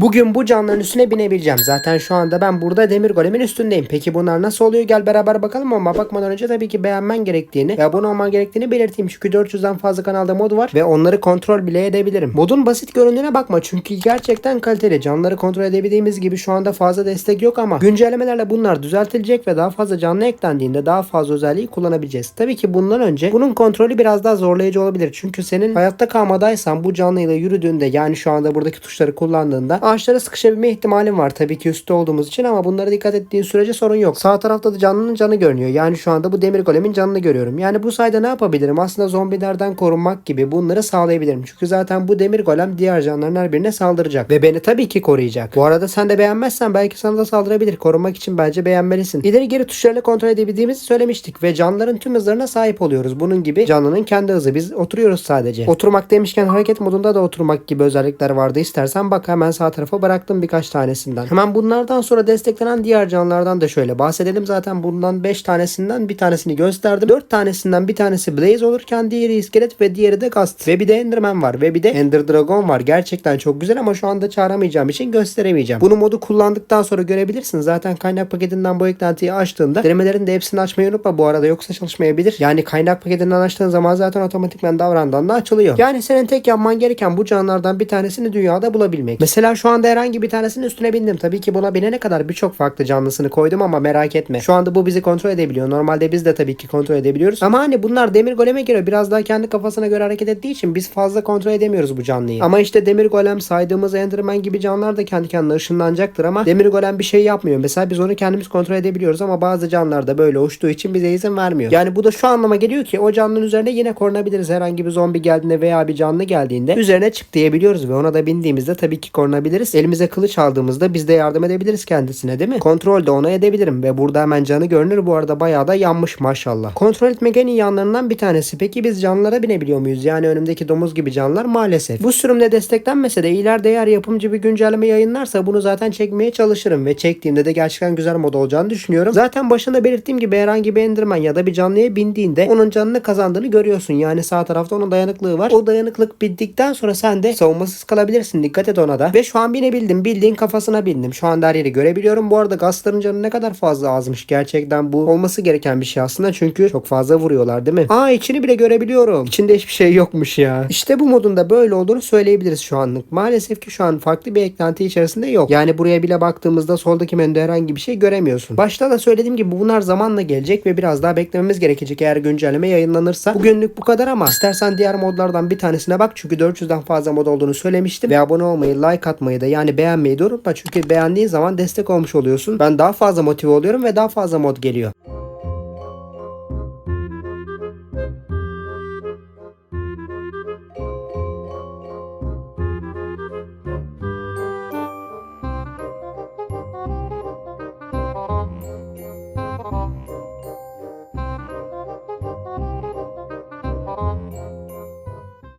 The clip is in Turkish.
Bugün bu canlıların üstüne binebileceğim. Zaten şu anda ben burada demir golemin üstündeyim. Peki bunlar nasıl oluyor? Gel beraber bakalım ama bakmadan önce tabii ki beğenmen gerektiğini ve abone olman gerektiğini belirteyim. Çünkü 400'den fazla kanalda mod var ve onları kontrol bile edebilirim. Modun basit göründüğüne bakma çünkü gerçekten kaliteli. Canlıları kontrol edebildiğimiz gibi şu anda fazla destek yok ama güncellemelerle bunlar düzeltilecek ve daha fazla canlı eklendiğinde daha fazla özelliği kullanabileceğiz. Tabii ki bundan önce bunun kontrolü biraz daha zorlayıcı olabilir. Çünkü senin hayatta kalmadaysan bu canlıyla yürüdüğünde yani şu anda buradaki tuşları kullandığında ağaçlara sıkışabilme ihtimalin var. Tabii ki üstte olduğumuz için ama bunlara dikkat ettiğin sürece sorun yok. Sağ tarafta da canlının canı görünüyor. Yani şu anda bu demir golemin canını görüyorum. Yani bu sayede ne yapabilirim? Aslında zombilerden korunmak gibi bunları sağlayabilirim. Çünkü zaten bu demir golem diğer canlıların her birine saldıracak. Ve beni tabii ki koruyacak. Bu arada sen de beğenmezsen belki sana da saldırabilir. Korunmak için bence beğenmelisin. İleri geri tuşlarıyla kontrol edebildiğimizi söylemiştik. Ve canlıların tüm hızlarına sahip oluyoruz. Bunun gibi canlının kendi hızı. Biz oturuyoruz sadece. Oturmak demişken hareket modunda da oturmak gibi özellikler vardı. İstersen bak hemen sağ tarafa bıraktım birkaç tanesinden. Hemen bunlardan sonra desteklenen diğer canlılardan da şöyle bahsedelim. Zaten bundan 5 tanesinden bir tanesini gösterdim. 4 tanesinden bir tanesi Blaze olurken diğeri iskelet ve diğeri de Gast. Ve bir de Enderman var ve bir de Ender Dragon var. Gerçekten çok güzel ama şu anda çağıramayacağım için gösteremeyeceğim. Bunu modu kullandıktan sonra görebilirsin. Zaten kaynak paketinden bu eklentiyi açtığında denemelerin de hepsini açmayı unutma bu arada yoksa çalışmayabilir. Yani kaynak paketinden açtığın zaman zaten otomatikman davrandan da açılıyor. Yani senin tek yapman gereken bu canlılardan bir tanesini dünyada bulabilmek. Mesela şu anda herhangi bir tanesinin üstüne bindim. Tabii ki buna binene kadar birçok farklı canlısını koydum ama merak etme. Şu anda bu bizi kontrol edebiliyor. Normalde biz de tabii ki kontrol edebiliyoruz. Ama hani bunlar demir goleme göre biraz daha kendi kafasına göre hareket ettiği için biz fazla kontrol edemiyoruz bu canlıyı. Ama işte demir golem saydığımız enderman gibi canlılar da kendi kendine ışınlanacaktır ama demir golem bir şey yapmıyor. Mesela biz onu kendimiz kontrol edebiliyoruz ama bazı canlılar da böyle uçtuğu için bize izin vermiyor. Yani bu da şu anlama geliyor ki o canlının üzerine yine korunabiliriz. Herhangi bir zombi geldiğinde veya bir canlı geldiğinde üzerine çık diyebiliyoruz ve ona da bindiğimizde tabii ki korunabiliriz. Elimize kılıç aldığımızda biz de yardım edebiliriz kendisine değil mi? Kontrol de ona edebilirim ve burada hemen canı görünür. Bu arada bayağı da yanmış maşallah. Kontrol etmek en iyi yanlarından bir tanesi. Peki biz canlılara binebiliyor muyuz? Yani önümdeki domuz gibi canlılar maalesef. Bu sürümde desteklenmese de ileride eğer yapımcı bir güncelleme yayınlarsa bunu zaten çekmeye çalışırım ve çektiğimde de gerçekten güzel mod olacağını düşünüyorum. Zaten başında belirttiğim gibi herhangi bir enderman ya da bir canlıya bindiğinde onun canını kazandığını görüyorsun. Yani sağ tarafta onun dayanıklığı var. O dayanıklık bittikten sonra sen de savunmasız kalabilirsin. Dikkat et ona da. Ve şu an binebildim. Bildiğin kafasına bindim. Şu anda her yeri görebiliyorum. Bu arada gazların canı ne kadar fazla azmış. Gerçekten bu olması gereken bir şey aslında. Çünkü çok fazla vuruyorlar değil mi? Aa içini bile görebiliyorum. İçinde hiçbir şey yokmuş ya. İşte bu modun da böyle olduğunu söyleyebiliriz şu anlık. Maalesef ki şu an farklı bir eklenti içerisinde yok. Yani buraya bile baktığımızda soldaki menüde herhangi bir şey göremiyorsun. Başta da söylediğim gibi bunlar zamanla gelecek ve biraz daha beklememiz gerekecek eğer güncelleme yayınlanırsa. Bugünlük bu kadar ama istersen diğer modlardan bir tanesine bak çünkü 400'den fazla mod olduğunu söylemiştim. Ve abone olmayı, like atmayı da yani beğenmeyi de unutma. Çünkü beğendiğin zaman destek olmuş oluyorsun. Ben daha fazla motive oluyorum ve daha fazla mod geliyor.